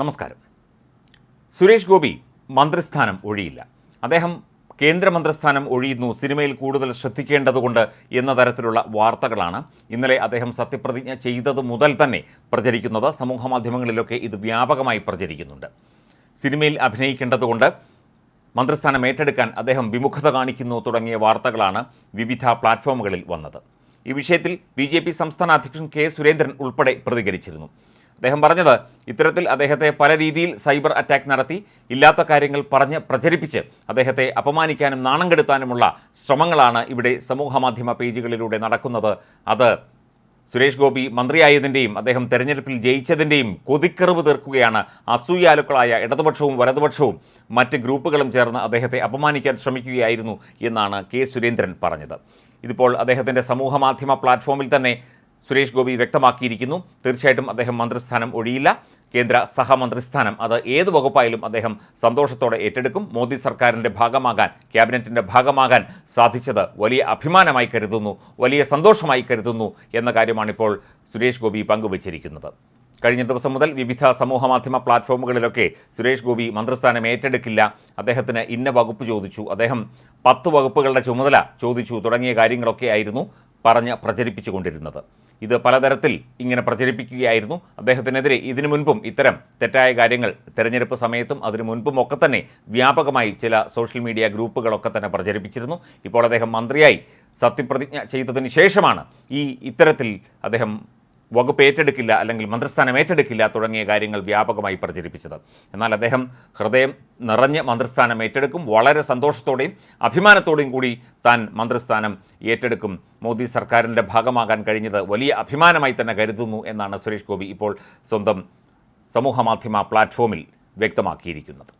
നമസ്കാരം. സുരേഷ് ഗോപി മന്ത്രിസ്ഥാനം ഒഴിയില്ല. അദ്ദേഹം കേന്ദ്രമന്ത്രിസ്ഥാനം ഒഴിയുന്നു സിനിമയിൽ കൂടുതൽ ശ്രദ്ധിക്കേണ്ടതുകൊണ്ട് എന്ന തരത്തിലുള്ള വാർത്തകളാണ് ഇന്നലെ അദ്ദേഹം സത്യപ്രതിജ്ഞ ചെയ്തത് മുതൽ തന്നെ പ്രചരിക്കുന്നത്. സമൂഹമാധ്യമങ്ങളിലൊക്കെ ഇത് വ്യാപകമായി പ്രചരിക്കുന്നുണ്ട്. സിനിമയിൽ അഭിനയിക്കേണ്ടതുകൊണ്ട് മന്ത്രിസ്ഥാനം ഏറ്റെടുക്കാൻ അദ്ദേഹം വിമുഖത കാണിക്കുന്നു തുടങ്ങിയ വാർത്തകളാണ് വിവിധ പ്ലാറ്റ്ഫോമുകളിൽ വന്നത്. ഈ വിഷയത്തിൽ ബി സംസ്ഥാന അധ്യക്ഷൻ കെ സുരേന്ദ്രൻ ഉൾപ്പെടെ പ്രതികരിച്ചിരുന്നു. അദ്ദേഹം പറഞ്ഞത് ഇത്തരത്തിൽ അദ്ദേഹത്തെ പല രീതിയിൽ സൈബർ അറ്റാക്ക് നടത്തി ഇല്ലാത്ത കാര്യങ്ങൾ പറഞ്ഞ് പ്രചരിപ്പിച്ച് അദ്ദേഹത്തെ അപമാനിക്കാനും നാണം കെടുത്താനുമുള്ള ശ്രമങ്ങളാണ് ഇവിടെ സമൂഹമാധ്യമ പേജുകളിലൂടെ നടക്കുന്നത്. അത് സുരേഷ് ഗോപി മന്ത്രിയായതിന്റെയും അദ്ദേഹം തെരഞ്ഞെടുപ്പിൽ ജയിച്ചതിന്റെയും കൊതിക്കറിവ് തീർക്കുകയാണ്. അസൂയാലുക്കളായ ഇടതുപക്ഷവും വലതുപക്ഷവും മറ്റ് ഗ്രൂപ്പുകളും ചേർന്ന് അദ്ദേഹത്തെ അപമാനിക്കാൻ ശ്രമിക്കുകയായിരുന്നു എന്നാണ് കെ സുരേന്ദ്രൻ പറഞ്ഞത്. ഇതിപ്പോൾ അദ്ദേഹത്തിന്റെ സമൂഹമാധ്യമ പ്ലാറ്റ്ഫോമിൽ തന്നെ സുരേഷ് ഗോപി വ്യക്തമാക്കിയിരിക്കുന്നു. തീർച്ചയായിട്ടും അദ്ദേഹം മന്ത്രിസ്ഥാനം ഒഴിയില്ല. കേന്ദ്ര സഹമന്ത്രിസ്ഥാനം അത് ഏത് വകുപ്പായാലും അദ്ദേഹം സന്തോഷത്തോടെ ഏറ്റെടുക്കും. മോദി സർക്കാരിന്റെ ഭാഗമാകാൻ ക്യാബിനറ്റിന്റെ ഭാഗമാകാൻ സാധിച്ചത് വലിയ അഭിമാനമായി കരുതുന്നു വലിയ സന്തോഷമായി കരുതുന്നു എന്ന കാര്യമാണിപ്പോൾ സുരേഷ് ഗോപി പങ്കുവച്ചിരിക്കുന്നത്. കഴിഞ്ഞ ദിവസം മുതൽ വിവിധ സമൂഹമാധ്യമ പ്ലാറ്റ്ഫോമുകളിലൊക്കെ സുരേഷ് ഗോപി മന്ത്രിസ്ഥാനം ഏറ്റെടുക്കില്ല. അദ്ദേഹത്തിന് ഇന്ന വകുപ്പ് ചോദിച്ചു. അദ്ദേഹം പത്ത് വകുപ്പുകളുടെ ചുമതല ചോദിച്ചു. തുടങ്ങിയ കാര്യങ്ങളൊക്കെ ആയിരുന്നു പറഞ്ഞ് പ്രചരിപ്പിച്ചുകൊണ്ടിരുന്നത്. ഇത് പലതരത്തിൽ ഇങ്ങനെ പ്രചരിപ്പിക്കുകയായിരുന്നു. അദ്ദേഹത്തിനെതിരെ ഇതിനു മുൻപും ഇത്തരം തെറ്റായ കാര്യങ്ങൾ തെരഞ്ഞെടുപ്പ് സമയത്തും അതിനു മുൻപും ഒക്കെ തന്നെ വ്യാപകമായി ചില സോഷ്യൽ മീഡിയ ഗ്രൂപ്പുകളൊക്കെ തന്നെ പ്രചരിപ്പിച്ചിരുന്നു. ഇപ്പോൾ അദ്ദേഹം മന്ത്രിയായി സത്യപ്രതിജ്ഞ ചെയ്തതിന് ശേഷമാണ് ഈ ഇത്തരത്തിൽ അദ്ദേഹം വകുപ്പ് ഏറ്റെടുക്കില്ല അല്ലെങ്കിൽ മന്ത്രിസ്ഥാനം ഏറ്റെടുക്കില്ല തുടങ്ങിയ കാര്യങ്ങൾ വ്യാപകമായി പ്രചരിപ്പിച്ചത്. എന്നാൽ അദ്ദേഹം ഹൃദയം നിറഞ്ഞ് മന്ത്രിസ്ഥാനം ഏറ്റെടുക്കും. വളരെ സന്തോഷത്തോടെയും അഭിമാനത്തോടെയും കൂടി താൻ മന്ത്രിസ്ഥാനം ഏറ്റെടുക്കും. മോദി സർക്കാരിന്റെ ഭാഗമാകാൻ കഴിഞ്ഞത് വലിയ അഭിമാനമായി തന്നെ കരുതുന്നു എന്നാണ് സുരേഷ് ഗോപി ഇപ്പോൾ സ്വന്തം സമൂഹമാധ്യമ പ്ലാറ്റ്ഫോമിൽ വ്യക്തമാക്കിയിരിക്കുന്നത്.